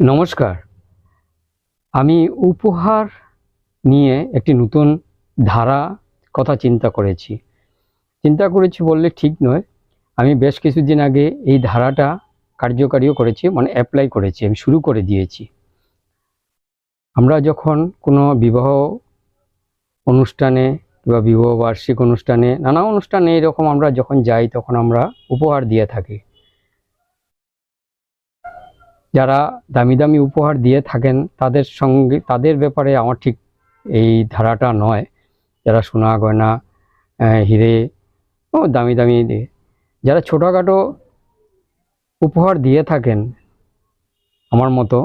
নমস্কার। আমি উপহার নিয়ে একটি নতুন ধারা কথা চিন্তা করেছি। চিন্তা করেছি বললে ঠিক নয়। আমি বেশ কিছুদিন আগে এই ধারাটা কার্যকারীও করেছি মানে অ্যাপ্লাই করেছি, আমি শুরু করে দিয়েছি। আমরা যখন কোনো বিবাহ অনুষ্ঠানে বা বিবাহ বার্ষিক অনুষ্ঠানে, নানা অনুষ্ঠানে এরকম আমরা যখন যাই, তখন আমরা উপহার দিয়ে থাকি। যারা দামি দামি উপহার দিয়ে থাকেন, তাদের সঙ্গে তাদের ব্যাপারে আমার ঠিক এই ধারাটা নয়। যারা সোনা, গয়না হিরে, ও, দামি দামি দিয়ে যারা ছোটোখাটো উপহার দিয়ে থাকেন, আমার মতো,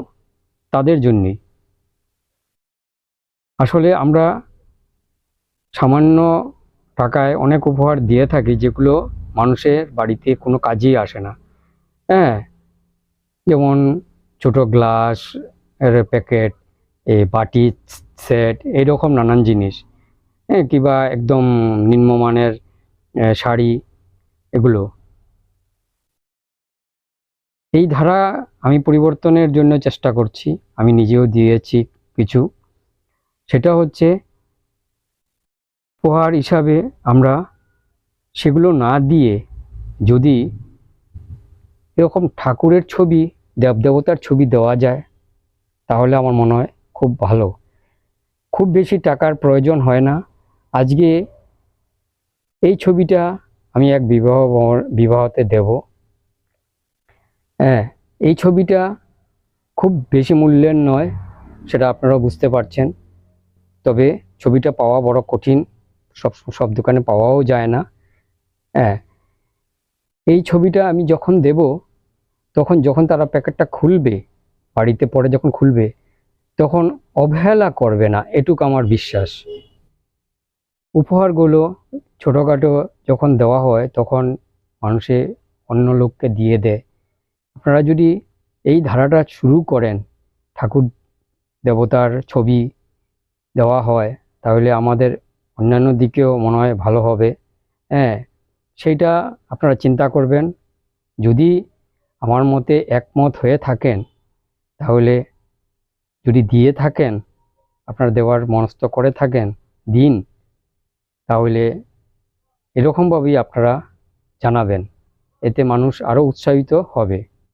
তাদের জন্যই। আসলে আমরা সামান্য টাকায় অনেক উপহার দিয়ে থাকি, যেগুলো মানুষের বাড়িতে কোনো কাজেই আসে না। হ্যাঁ যেমন ছোট গ্লাস, এর প্যাকেট, এই বাটি সেট, এইরকম নানান জিনিস। হ্যাঁ কিংবা একদম নিম্নমানের শাড়ি, এগুলো। এই ধারা আমি পরিবর্তনের জন্য চেষ্টা করছি। আমি নিজেও দিয়েছি কিছু। সেটা হচ্ছে উপহার হিসাবে আমরা সেগুলো না দিয়ে যদি এরকম ঠাকুরের ছবি, দেবদেবতার ছবি দেওয়া যায়, তাহলে আমার মনে হয় খুব ভালো। খুব বেশি টাকার প্রয়োজন হয় না। আজকে এই ছবিটা আমি এক বিবাহ বিবাহতে দেব। হ্যাঁ এই ছবিটা খুব বেশি মূল্যের নয়, সেটা আপনারা বুঝতে পারছেন। তবে ছবিটা পাওয়া বড় কঠিন, সব সব দোকানে পাওয়াও যায় না। হ্যাঁ এই ছবিটা আমি যখন দেব, তখন যখন তারা প্যাকেটটা খুলবে, বাড়িতে পরে যখন খুলবে, তখন অবহেলা করবে না, এটুক আমার বিশ্বাস। উপহারগুলো ছোটোখাটো যখন দেওয়া হয়, তখন মানুষে অন্য লোককে দিয়ে দেয়। আপনারা যদি এই ধারাটা শুরু করেন, ঠাকুর দেবতার ছবি দেওয়া হয়, তাহলে আমাদের অন্যান্য দিকেও মনে হয় ভালো হবে। হ্যাঁ সেইটা আপনারা চিন্তা করবেন। যদি আমার মতে একমত হয়ে থাকেন, তাহলে যদি দিয়ে থাকেন, আপনারা দেওয়ার মনস্থ করে থাকেন দিন, তাহলে এরকমভাবেই আপনারা জানাবেন। এতে মানুষ আরও উৎসাহিত হবে।